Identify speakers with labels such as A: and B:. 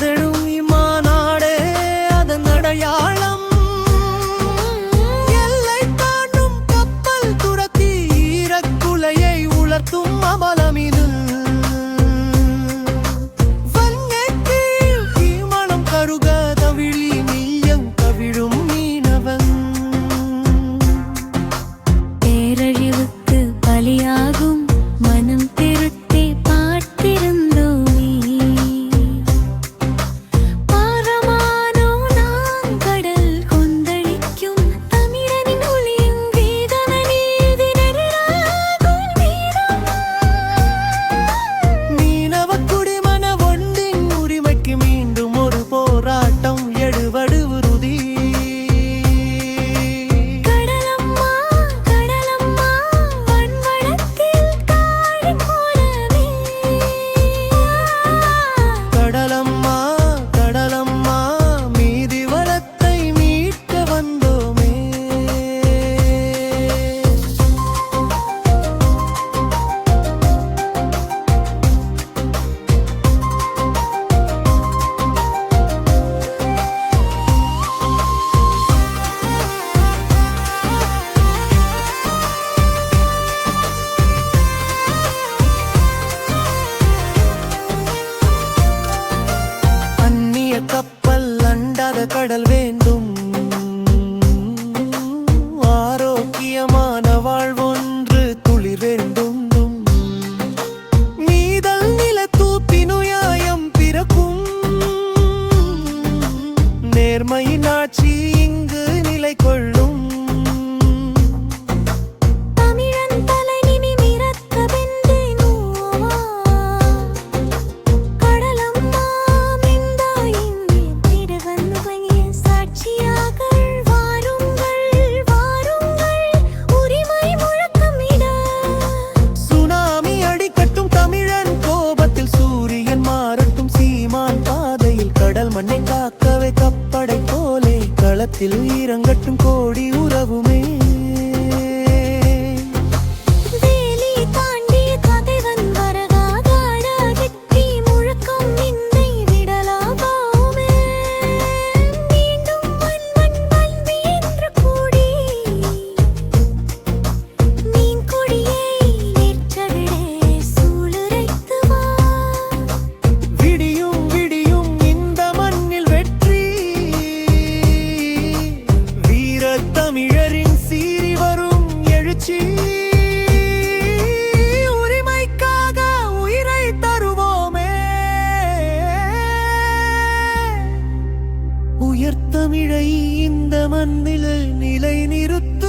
A: எழுந்தெழும் நேர்மையின் ஆட்சி இங்கு. களத்தில் உயிரங்கட்டும் கோடி உறவுமே. தமிழை இந்த மண்ணில் நிலை நிறுத்த